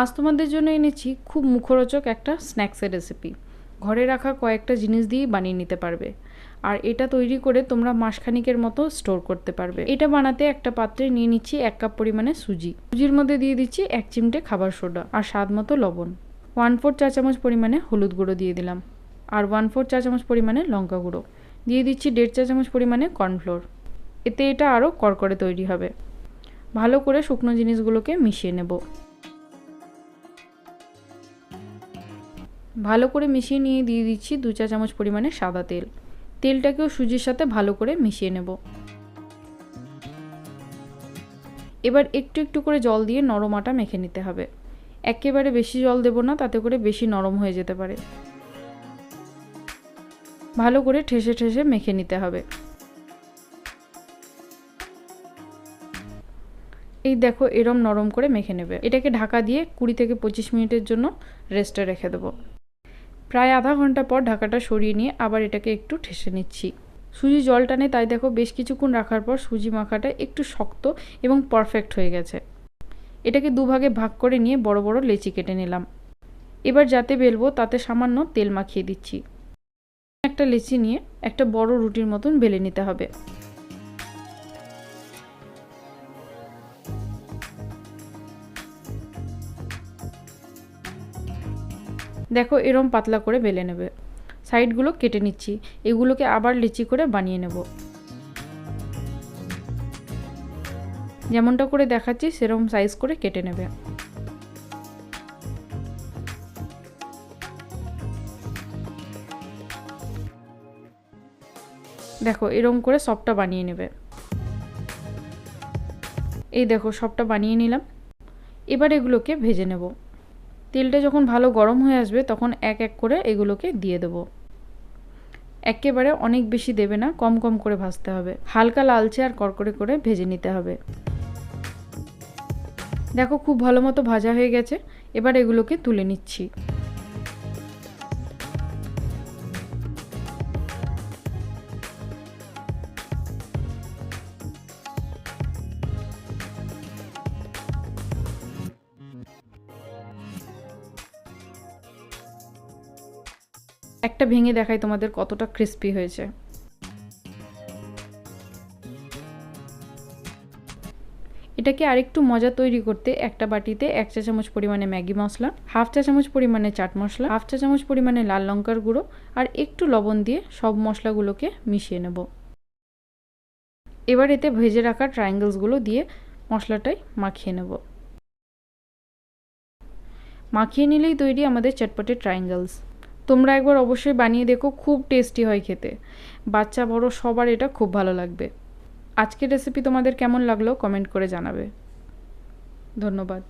আজ তোমাদের জন্য এনেছি খুব মুখরোচক একটা স্ন্যাক্সের রেসিপি ঘরে রাখা কয়েকটা জিনিস দিয়েই বানিয়ে নিতে পারবে। আর এটা তৈরি করে তোমরা মাসখানিকের মতো স্টোর করতে পারবে। এটা বানাতে একটা পাত্রে নিয়ে নিচ্ছি এক কাপ পরিমাণে সুজি। সুজির মধ্যে দিয়ে দিচ্ছি এক চিমটে খাবার সোডা আর স্বাদ মতো লবণ। ওয়ান ফোর চা চামচ পরিমাণে হলুদ গুঁড়ো দিয়ে দিলাম। আর ওয়ান ফোর চা চামচ পরিমাণে লঙ্কা গুঁড়ো। দিয়ে দিচ্ছি দেড় চা চামচ পরিমাণে কর্নফ্লোর এতে এটা আরও কড়কড়ে তৈরি হবে। ভালো করে শুকনো জিনিসগুলোকে মিশিয়ে নেব। ভালো করে মিশিয়ে নিয়ে দিয়ে দিচ্ছি দু চা চামচ পরিমাণে সাদা তেল। তেলটাকেও সুজির সাথে ভালো করে মিশিয়ে নেব। এবার একটু একটু করে জল দিয়ে নরম আটা মেখে নিতে হবে। একেবারে বেশি জল দেব না, তাতে করে বেশি নরম হয়ে যেতে পারে। ভালো করে ঠেসে ঠেসে মেখে নিতে হবে। এই দেখো এরম নরম করে মেখে নেবে। এটাকে ঢাকা দিয়ে কুড়ি থেকে পঁচিশ মিনিটের জন্য রেস্টে রেখে দেবো। প্রায় আধা ঘণ্টা পর ঢাকাটা সরিয়ে নিয়ে আবার এটাকে একটু ঠেসে নিচ্ছি। সুজি জল টানে তাই দেখো বেশ কিছুক্ষণ রাখার পর সুজি মাখাটা একটু শক্ত এবং পারফেক্ট হয়ে গেছে। এটাকে দুভাগে ভাগ করে নিয়ে বড় বড় লেচি কেটে নিলাম। এবার যাতে বেলবো তাতে সামান্য তেল মাখিয়ে দিচ্ছি। একটা লেচি নিয়ে একটা বড় রুটির মতন বেলে নিতে হবে। দেখো এরম পাতলা করে বেলে নেবে। সাইডগুলো কেটে নিচ্ছি, এগুলোকে আবার লিচি করে বানিয়ে নেব। যেমনটা করে দেখাচ্ছি সেরকম সাইজ করে কেটে নেবে। দেখো এরম করে সবটা বানিয়ে নেবে। এই দেখো সবটা বানিয়ে নিলাম। এবার এগুলোকে ভেজে নেব। তেলটা যখন ভালো গরম হয়ে আসবে, তখন এক এক করে এগুলোকে দিয়ে দেবো। একেবারে অনেক বেশি দেবে না, কম কম করে ভাজতে হবে। হালকা লালচে আর কড়কড়ে করে ভেজে নিতে হবে। দেখো, খুব ভালো মতো ভাজা হয়ে গেছে। এবার এগুলোকে তুলে নিচ্ছি। একটা ভেঙে দেখাই তোমাদের কতটা ক্রিস্পি হয়েছে। এটাকে আরেকটু মজা তৈরি করতে একটা বাটিতে এক চা চামচ পরিমাণে ম্যাগি মশলা, হাফ চা চামচ পরিমাণে চাট মশলা, হাফ চা চামচ পরিমাণে লাল লঙ্কার গুঁড়ো আর একটু লবণ দিয়ে সব মশলাগুলোকে মিশিয়ে নেব। এবার এতে ভেজে রাখা ট্রায়াঙ্গেলসগুলো দিয়ে মশলাটাই মাখিয়ে নেব। মাখিয়ে নিলেই তৈরি আমাদের চটপটে ট্রায়াঙ্গেলস তোমরা একবার অবশ্যই বানিয়ে দেখো, খুব টেস্টি হয় খেতে। বাচ্চা, বড়, সবার এটা খুব ভালো লাগবে। আজকের রেসিপি তোমাদের কেমন লাগল? কমেন্ট করে জানাবে। ধন্যবাদ।